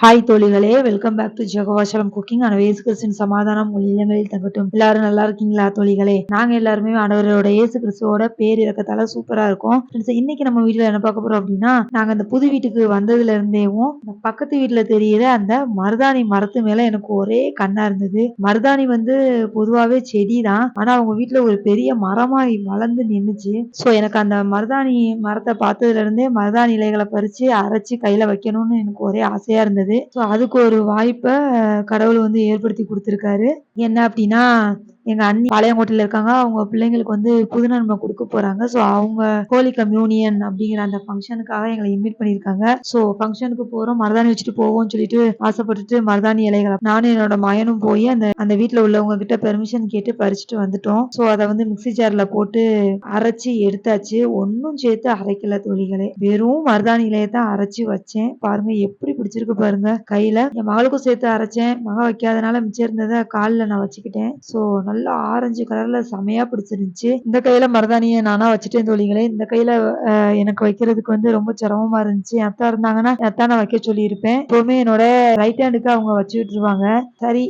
Hi தோழிகளே welcome back to ஜெகவாசலம் cooking ஆனால் இயேசு கிறிஸ்தின் சமாதானம். உங்கள் இல்லங்களில் தங்கட்டும். எல்லாரும் நல்லா இருக்கீங்களா தோழிகளே? நாங்க எல்லாருமே ஆண்டவரோட இயேசு கிறிஸ்துவோட பேர் இறக்கத்தால சூப்பரா இருக்கும். இன்னைக்கு நம்ம வீட்டுல என்ன பார்க்க போறோம் அப்படின்னா நாங்க அந்த புது வீட்டுக்கு வந்ததுல இருந்தேவும் பக்கத்து வீட்டுல தெரியிற அந்த மருதாணி மரத்து மேல எனக்கு ஒரே கண்ணா இருந்தது. மருதாணி வந்து பொதுவாவே செடி தான் ஆனா அவங்க வீட்டுல ஒரு பெரிய மரமா வளர்ந்து நின்றுச்சு ஸோ எனக்கு அந்த மருதாணி மரத்தை பார்த்ததுல இருந்தே மருதாணி இலைகளை பறிச்சு அரைச்சு கையில வைக்கணும்னு எனக்கு ஒரே ஆசையா இருந்தது. ஸோ அதுக்கு ஒரு வாய்ப்பை கடவுள் வந்து ஏற்படுத்தி கொடுத்துருக்காரு. என்ன அப்படின்னா எங்க அண்ணி பாளையங்கோட்டையில இருக்காங்க. அவங்க பிள்ளைங்களுக்கு வந்து புது நன்மை கொடுக்க போறாங்க. ஸோ அவங்க ஹோலி கம்யூனியன் அப்படிங்கிற அந்த ஃபங்க்ஷனுக்காக எங்களை இன்வைட் பண்ணியிருக்காங்க. ஸோ ஃபங்க்ஷனுக்கு போறோம். மருதாணி வச்சுட்டு போவோம்னு சொல்லிட்டு ஆசைப்பட்டுட்டு மருதாணி இலைகளை நானும் என்னோட மயனும் போய் அந்த அந்த வீட்டில் உள்ளவங்க கிட்ட பெர்மிஷன் கேட்டு பறிச்சுட்டு வந்துட்டோம். ஸோ அதை வந்து மிக்ஸி ஜார்ல போட்டு அரைச்சி எடுத்தாச்சு. ஒன்றும் சேர்த்து அரைக்கல தொழிகளே. வெறும் மருதாணி இலையை தான் அரைச்சி வச்சேன். பாருங்க எப்படி பிடிச்சிருக்கு பாருங்க. கையில என் மகளுக்கும் சேர்த்து அரைச்சேன். மக வைக்காதனால மிச்சம் இருந்ததை காலில் நான் வச்சுக்கிட்டேன். ஸோ நல்ல ஆரஞ்சு கலர்ல செமையா பிடிச்சிருந்துச்சு. இந்த கையில மருதாணியை நானா வச்சுட்டேன் தோழிகளே. இந்த கையில எனக்கு வைக்கிறதுக்கு வந்து ரொம்ப சிரமமா இருந்துச்சு. என் அத்தா இருந்தாங்கன்னா அத்தா நான் வைக்க சொல்லியிருப்பேன். எப்பவுமே என்னோட ரைட் ஹேண்டுக்கு அவங்க வச்சு விட்டுருவாங்க. சரி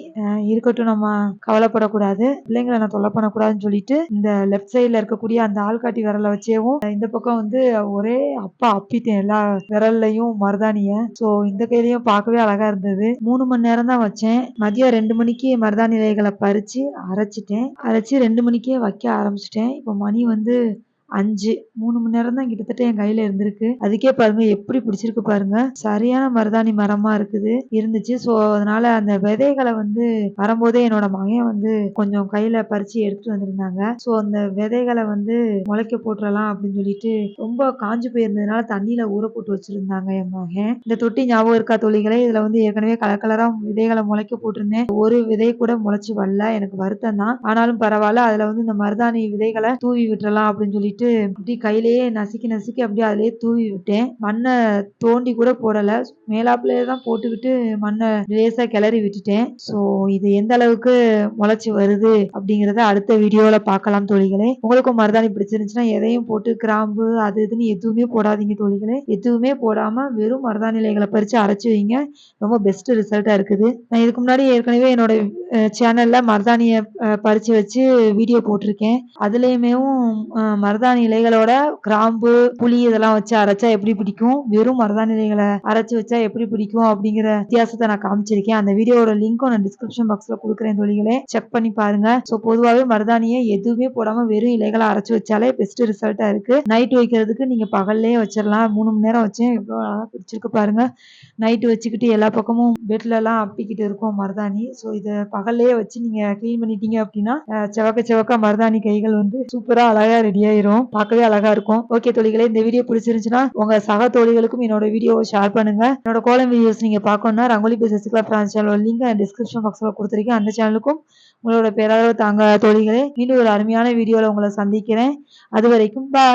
இருக்கட்டும் நம்ம கவலைப்படக்கூடாது. பிள்ளைங்களை நான் தொல்லை பண்ணக்கூடாதுன்னு சொல்லிட்டு இந்த லெஃப்ட் சைடில் இருக்கக்கூடிய அந்த ஆள்காட்டி விரலை வச்சேவும் இந்த பக்கம் வந்து ஒரே அப்பா அப்பிட்டேன். எல்லா விரல்லையும் மருதாணியை. சோ இந்த கையிலையும் பார்க்கவே அழகா இருந்தது. மூணு மணி நேரம் தான் வச்சேன். மதியம் ரெண்டு மணிக்கு மருதாணி இலைகளை பறிச்சு அரைச்சிட்டேன். அரைச்சி ரெண்டு மணிக்கே வைக்க ஆரம்பிச்சிட்டேன். இப்போ மணி வந்து அஞ்சு மூணு மணி நேரம் தான் கிட்டத்தட்ட என் கையில இருந்திருக்கு. அதுக்கே பாருங்க எப்படி பிடிச்சிருக்கு பாருங்க. சரியான மருதாணி மரமா இருக்குது. இருந்துச்சு. ஸோ அதனால அந்த விதைகளை வந்து வரும்போதே என்னோட மகன் வந்து கொஞ்சம் கையில பறிச்சு எடுத்துட்டு வந்திருந்தாங்க. ஸோ அந்த விதைகளை வந்து முளைக்க போட்டுறலாம் அப்படின்னு சொல்லிட்டு ரொம்ப காஞ்சு போயிருந்ததுனால தண்ணியில ஊற போட்டு வச்சிருந்தாங்க என் மகன். இந்த தொட்டி ஞாபகம் இருக்கா தொழிகளே? இதுல வந்து ஏற்கனவே கலர் கலரா விதைகளை முளைக்க போட்டிருந்தேன். ஒரு விதை கூட முளைச்சு வரல. எனக்கு வருத்தம் தான். ஆனாலும் பரவாயில்ல. அதுல வந்து இந்த மருதாணி விதைகளை தூவி விட்டுறலாம் அப்படின்னு சொல்லிட்டு அப்படி கையிலேயே நசுக்கி நசுக்கி அப்படியே அதிலேயே தூவி விட்டேன். மண்ணை தோண்டி கூட போடலை. மேலாப்புலயே தான் போட்டுக்கிட்டு மண்ணை லேசாக கிளறி விட்டுட்டேன். ஸோ இது எந்த அளவுக்கு முளைச்சி வருது அப்படிங்கிறத அடுத்த வீடியோவில் பார்க்கலாம் தோழிகளே. உங்களுக்கும் மருதாணி பிடிச்சிருந்துச்சுன்னா எதையும் போட்டு கிராம்பு அது இதுன்னு எதுவுமே போடாதீங்க தோழிகளே. எதுவுமே போடாமல் வெறும் மருதாணி இலைகளை பறித்து அரைச்சு வைங்க. ரொம்ப பெஸ்ட் ரிசல்ட்டாக இருக்குது. நான் இதுக்கு முன்னாடி ஏற்கனவே என்னோட சேனலில் மருதாணியை பறித்து வச்சு வீடியோ போட்டிருக்கேன். அதுலேயுமேவும் மருதாணி மருதாணி இலைகளோட கிராம்பு புளி இதெல்லாம் வச்சு அரைச்சா எப்படி பிடிக்கும்? வெறும் மருதாணி இலைகளை அரைச்சு வச்சா எப்படி பிடிக்கும் அப்படிங்கிற வித்தியாசத்தை நான் காமிச்சிருக்கேன். அந்த வீடியோட லிங்க்கும் நான் டிஸ்கிரிப்ஷன் பாக்ஸ்ல கொடுக்குறேன் தொழிகளே. செக் பண்ணி பாருங்க. ஸோ பொதுவாகவே மருதாணியை எதுவுமே போடாம வெறும் இலைகளை அரைச்சு வச்சாலே பெஸ்ட் ரிசல்ட்டா இருக்கு. நைட் வைக்கிறதுக்கு நீங்க பகல்லே வச்சிடலாம் மூணு மணி நேரம் வச்சேன் எவ்வளோ அழகாக பிடிச்சிருக்கு பாருங்க. நைட்டு வச்சுக்கிட்டு எல்லா பக்கமும் பெட்ல எல்லாம் அப்பிக்கிட்டு இருக்கும் மருதாணி. ஸோ இதை பகல்லையே வச்சு நீங்க க்ளீன் பண்ணிட்டீங்க அப்படின்னா செவக்க செவக்க மருதாணி கைகள் வந்து சூப்பரா அழகா ரெடி ஆயிரும். பார்க்கவே அழகா இருக்கும். ஓகே தோழிகளே இந்த வீடியோ பிடிச்சிருந்துச்சுன்னா உங்க சக தோழிகளுக்கும் என்னோட வீடியோவை ஷேர் பண்ணுங்க. என்னோட கோலம் வீடியோஸ் நீங்க பார்க்கணும்னா rangoli business club friends channel link description பாக்ஸ்ல கொடுத்துருக்கேன். அந்த சேனலுக்கும் உங்களோட பேராளர் தாங்க தோழிகளே. மீண்டும் ஒரு அருமையான வீடியோவில் உங்களை சந்திக்கிறேன். அது வரைக்கும் பாய்